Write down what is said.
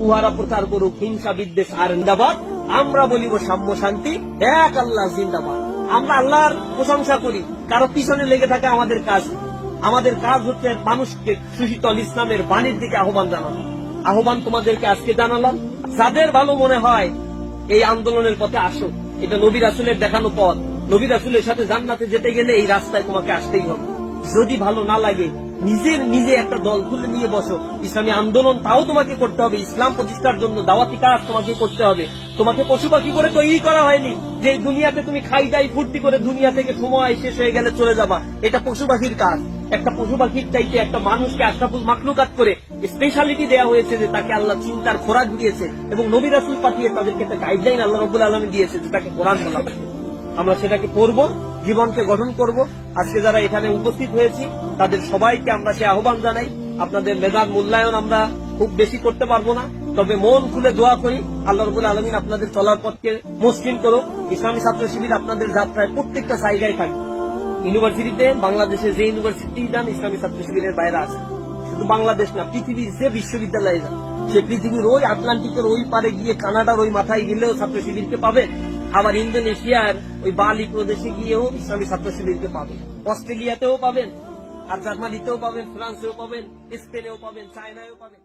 উহারা প্রচার করুক হিংসা বিদ্বেষ আর জিন্দাবাদ আমরা বলিব সাম্য শান্তি, এক আল্লাহ জিন্দাবাদ। আমরা আল্লাহর প্রশংসা করি, কারও পিছনে লেগে থাকে আমাদের কাজ আমাদের কাজ হচ্ছে মানুষকে সুশীতল ইসলামের বাণীর দিকে আহ্বান জানানো। আহ্বান তোমাদেরকে আজকে জানালাম। যাদের ভালো মনে হয়, এই আন্দোলনের পথে আসো। এটা নবী রাসুলের দেখানো পথ। নবী রাসুলের সাথে জান্নাতে যেতে গেলে এই রাস্তায় তোমাকে আসতেই হবে। যদি ভালো না লাগে নিজের নিজে একটা দল খুলে নিয়ে বসো। ইসলামী আন্দোলন তাও তোমাকে করতে হবে। ইসলাম প্রতিষ্ঠার জন্য দাওয়াতি কাজ তোমাকে করতে হবে। তোমাকে পশু পাখি করে তৈরি করা হয়নি যে দুনিয়াতে তুমি খাই দাই ফুর্তি করে দুনিয়া থেকে সময় শেষ হয়ে গেলে চলে যাবা। এটা পশু পাখির কাজ। একটা পশু পাখির চাইতে একটা মানুষকে আশরাফুল মাকলুকাত করে স্পেশালিটি দেওয়া হয়েছে যে তাকে আল্লাহ চিন্তার খোরাক দিয়েছে এবং নবী রাসুল পাঠিয়ে তাদেরকে একটা গাইডলাইন আল্লাহ রবুল আলমী দিয়েছে যে তাকে কোরআন বলা। আমরা সেটাকে করব, জীবনকে গঠন করব। আজকে যারা এখানে উপস্থিত হয়েছি তাদের সবাইকে আমরা সে আহ্বান জানাই। আপনাদের মেধার মূল্যায়ন আমরা খুব বেশি করতে পারব না। তবে মন খুলে দোয়া করি, আল্লাহ রবুল আলমিন আপনাদের চলার পথকে মসৃণ করো ইসলামী ছাত্র শিবির আপনাদের যাত্রায় প্রত্যেকটা জায়গায় থাকবে ইউনিভার্সিটিতে বাংলাদেশে যে ইউনিভার্সিটি যান, ইসলামী ছাত্র শিবিরের বাইরে আছে। শুধু বাংলাদেশ না, পৃথিবীর যে বিশ্ববিদ্যালয়ে যান, সে পৃথিবীর ওই আটলান্টিকের ওই পারে গিয়ে কানাডার ওই মাথায় গেলেও ছাত্র শিবিরকে পাবে। আবার ইন্দোনেশিয়ার ওই বালি প্রদেশে গিয়েও ইসলামী ছাত্র শিবিরকে পাবে। অস্ট্রেলিয়াতেও পাবেন। আর জার্মানিতেও পাবেন ফ্রান্সেও পাবেন স্পেনেও পাবেন চায়নায়ও পাবেন।